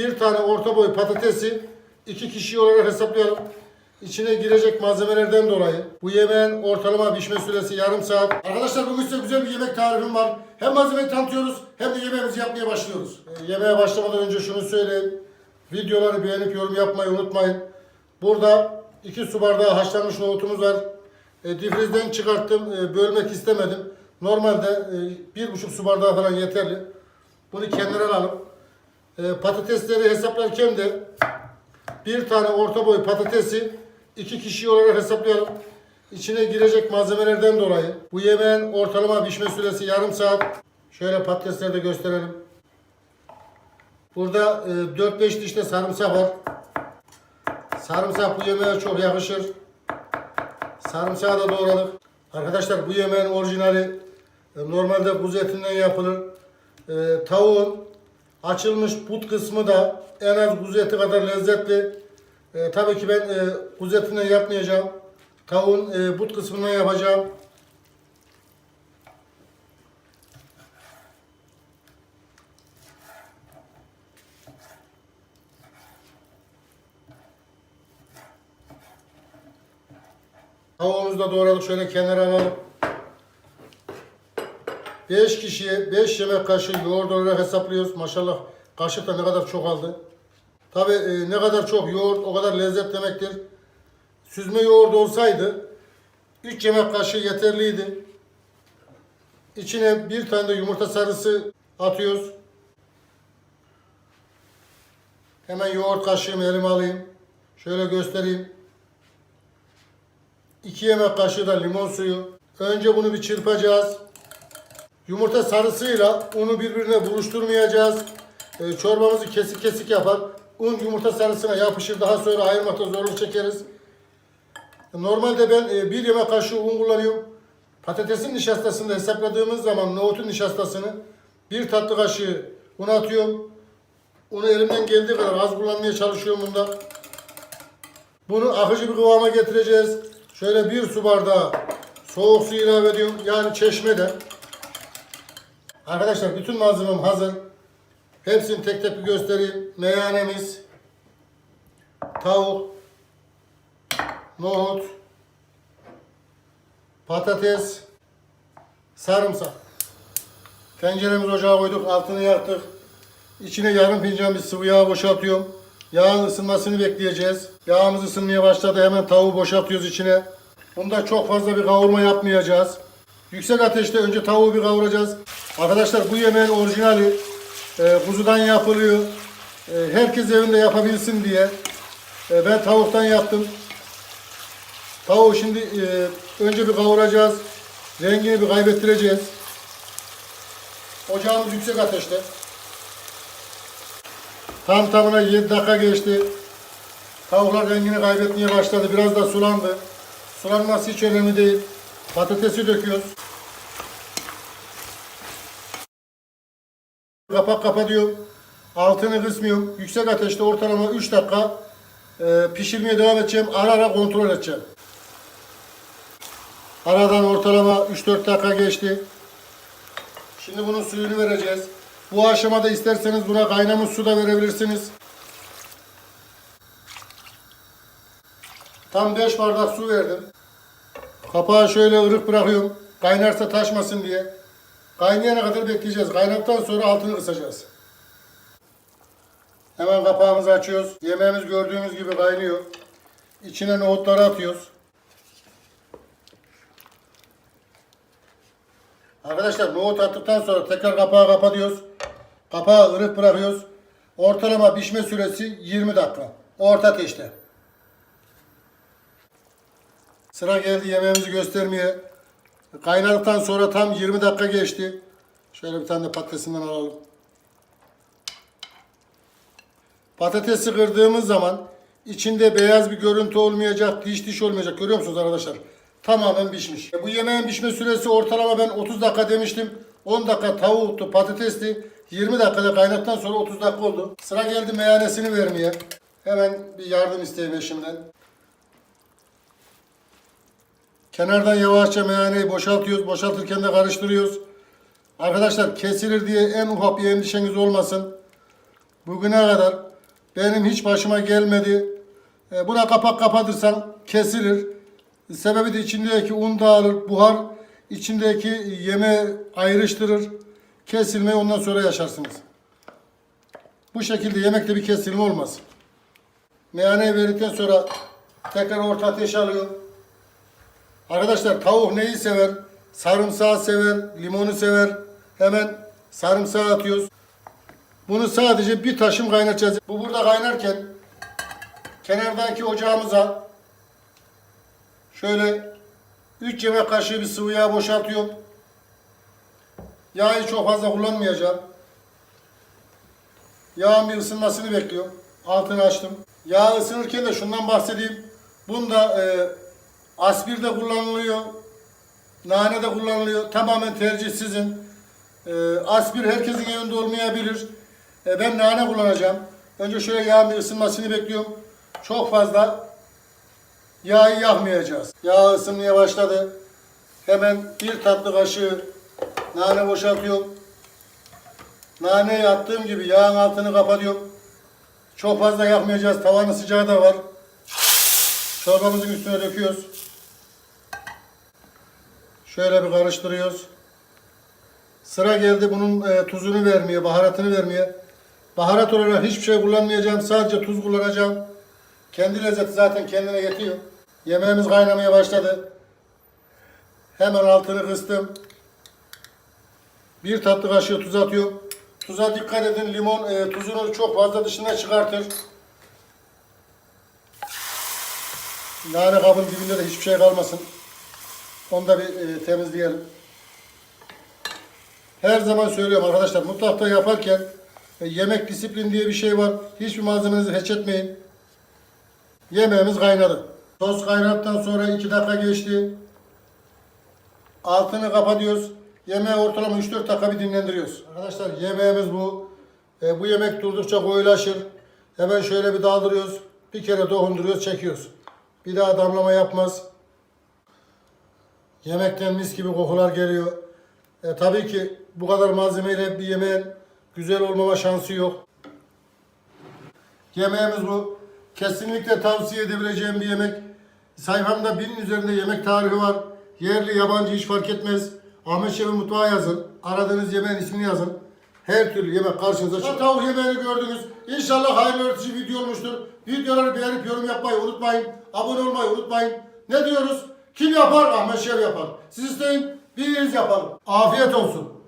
bir tane orta boy patatesi iki kişi olarak hesaplayalım. İçine girecek malzemelerden dolayı bu yemeğin ortalama pişme süresi yarım saat. Arkadaşlar bugün size güzel bir yemek tarifim var. Hem malzemeyi tanıtıyoruz hem de yemeğimizi yapmaya başlıyoruz. Ee, yemeğe başlamadan önce şunu söyleyeyim. Videoları beğenip yorum yapmayı unutmayın. Burada 2 su bardağı haşlanmış nohutumuz var. E, difrizden çıkarttım. E, bölmek istemedim. Normalde e, bir buçuk su bardağı falan yeterli. Bunu kenara alalım. E, patatesleri hesaplarken de bir tane orta boy patatesi iki kişi olarak hesaplayalım. İçine girecek malzemelerden dolayı bu yemeğin ortalama pişme süresi yarım saat. Şöyle patatesleri de gösterelim. Burada e, 4-5 diş de sarımsak var. Sarımsak bu yemeğe çok yakışır. Sarımsağı da doğradık. Arkadaşlar bu yemeğin orijinali e, normalde kuzu etinden yapılır. E, tavuğun açılmış but kısmı da en az kuzu eti kadar lezzetli. E, tabii ki ben e, kuzu etinden yapmayacağım. Tavuğun e, but kısmından yapacağım. Tavuğumuzu da doğradık şöyle kenara alalım. 5 kişiye 5 yemek kaşığı yoğurt olarak hesaplıyoruz. Maşallah kaşık da ne kadar çok aldı. Tabi ne kadar çok yoğurt o kadar lezzet demektir. Süzme yoğurt olsaydı 3 yemek kaşığı yeterliydi. İçine bir tane de yumurta sarısı atıyoruz. Hemen yoğurt kaşığımı elime alayım. Şöyle göstereyim. 2 yemek kaşığı da limon suyu. Önce bunu bir çırpacağız. Yumurta sarısıyla unu birbirine buluşturmayacağız. Ee, çorbamızı kesik kesik yapar. Un yumurta sarısına yapışır. Daha sonra ayırmakta zorluk çekeriz. Normalde ben e, bir yemek kaşığı un kullanıyorum. Patatesin nişastasını hesapladığımız zaman nohutun nişastasını bir tatlı kaşığı un atıyorum. Unu elimden geldiği kadar az kullanmaya çalışıyorum bunda. Bunu akıcı bir kıvama getireceğiz. Şöyle bir su bardağı soğuk su ilave ediyorum. Yani çeşmede. Arkadaşlar bütün malzemem hazır. Hepsini tek tek bir göstereyim. Meyanemiz, tavuk, nohut, patates, sarımsak. Tenceremizi ocağa koyduk, altını yaktık. İçine yarım fincan bir sıvı yağ boşaltıyorum. Yağın ısınmasını bekleyeceğiz. Yağımız ısınmaya başladı. Hemen tavuğu boşaltıyoruz içine. Bunda çok fazla bir kavurma yapmayacağız. Yüksek ateşte önce tavuğu bir kavuracağız. Arkadaşlar bu yemeğin orijinali e, kuzudan yapılıyor. E, herkes evinde yapabilsin diye. E, ben tavuktan yaptım. Tavuğu şimdi e, önce bir kavuracağız. Rengini bir kaybettireceğiz. Ocağımız yüksek ateşte. Tam tamına 7 dakika geçti. Tavuklar rengini kaybetmeye başladı. Biraz da sulandı. Sulanması hiç önemli değil. Patatesi döküyoruz. Kapak kapatıyorum. Altını kısmıyorum. Yüksek ateşte ortalama 3 dakika e, pişirmeye devam edeceğim. Ara ara kontrol edeceğim. Aradan ortalama 3-4 dakika geçti. Şimdi bunun suyunu vereceğiz. Bu aşamada isterseniz buna kaynamış su da verebilirsiniz. Tam 5 bardak su verdim. Kapağı şöyle ırık bırakıyorum. Kaynarsa taşmasın diye. Kaynayana kadar bekleyeceğiz. Kaynadıktan sonra altını kısacağız. Hemen kapağımızı açıyoruz. Yemeğimiz gördüğünüz gibi kaynıyor. İçine nohutları atıyoruz. Arkadaşlar nohut attıktan sonra tekrar kapağı kapatıyoruz. Kapağı ırık bırakıyoruz. Ortalama pişme süresi 20 dakika. Orta ateşte. Sıra geldi yemeğimizi göstermeye. Kaynadıktan sonra tam 20 dakika geçti. Şöyle bir tane de patatesinden alalım. Patatesi kırdığımız zaman içinde beyaz bir görüntü olmayacak, diş diş olmayacak. Görüyor musunuz arkadaşlar? Tamamen pişmiş. Bu yemeğin pişme süresi ortalama ben 30 dakika demiştim. 10 dakika tavuktu, patatesti. 20 dakikada kaynattıktan sonra 30 dakika oldu. Sıra geldi meyanesini vermeye. Hemen bir yardım isteyeyim eşimden. Kenardan yavaşça meyaneyi boşaltıyoruz. Boşaltırken de karıştırıyoruz. Arkadaşlar kesilir diye en ufak bir endişeniz olmasın. Bugüne kadar Benim hiç başıma gelmedi. E, buna kapak kapatırsan kesilir. Sebebi de içindeki un dağılır, buhar içindeki yeme ayrıştırır. Kesilmeyi ondan sonra yaşarsınız. Bu şekilde yemekte bir kesilme olmaz. Meyhaneye verdikten sonra tekrar orta ateşe alıyor. Arkadaşlar tavuk neyi sever? Sarımsağı sever, limonu sever. Hemen sarımsağı atıyoruz. Bunu sadece bir taşım kaynatacağız. Bu burada kaynarken kenardaki ocağımıza şöyle 3 yemek kaşığı bir sıvı yağ boşaltıyorum. Yağı çok fazla kullanmayacağım. Yağın bir ısınmasını bekliyorum. Altını açtım. Yağ ısınırken de şundan bahsedeyim. Bunda e, aspir de kullanılıyor. Nane de kullanılıyor. Tamamen tercih sizin. E, aspir herkesin evinde olmayabilir. E, ben nane kullanacağım. Önce şöyle yağın bir ısınmasını bekliyorum. Çok fazla yağı yakmayacağız. Yağ ısınmaya başladı. Hemen bir tatlı kaşığı nane boşaltıyorum. Naneyi attığım gibi yağın altını kapatıyorum. Çok fazla yakmayacağız. Tavanın sıcağı da var. Çorbamızın üstüne döküyoruz. Şöyle bir karıştırıyoruz. Sıra geldi bunun e, tuzunu vermeye, baharatını vermeye. Baharat olarak hiçbir şey kullanmayacağım. Sadece tuz kullanacağım. Kendi lezzeti zaten kendine yetiyor. Yemeğimiz kaynamaya başladı. Hemen altını kıstım. Bir tatlı kaşığı tuz atıyorum. Tuza dikkat edin. Limon e, tuzunu çok fazla dışına çıkartır. Nane kabın dibinde de hiçbir şey kalmasın. Onu da bir e, temizleyelim. Her zaman söylüyorum arkadaşlar mutfakta yaparken e, yemek disiplin diye bir şey var. Hiçbir malzemenizi hiç etmeyin. Yemeğimiz kaynadı. Sos kaynattıktan sonra 2 dakika geçti. Altını kapatıyoruz. Yemeği ortalama 3-4 dakika bir dinlendiriyoruz. Arkadaşlar yemeğimiz bu. E, bu yemek durdukça koyulaşır. Hemen şöyle bir daldırıyoruz. Bir kere dokunduruyoruz, çekiyoruz. Bir daha damlama yapmaz. Yemekten mis gibi kokular geliyor. E, tabii ki bu kadar malzemeyle bir yemeğin güzel olmama şansı yok. Yemeğimiz bu. Kesinlikle tavsiye edebileceğim bir yemek. Sayfamda binin üzerinde yemek tarifi var. Yerli, yabancı hiç fark etmez. Ahmet Şef'in mutfağı yazın. Aradığınız yemeğin ismini yazın. Her türlü yemek karşınıza çıkar. Tavuk yemeğini gördünüz. İnşallah hayırlı öğretici video olmuştur. Videoları beğenip yorum yapmayı unutmayın. Abone olmayı unutmayın. Ne diyoruz? Kim yapar? Ahmet Şef yapar. Siz isteyin, biz yapalım. Afiyet olsun.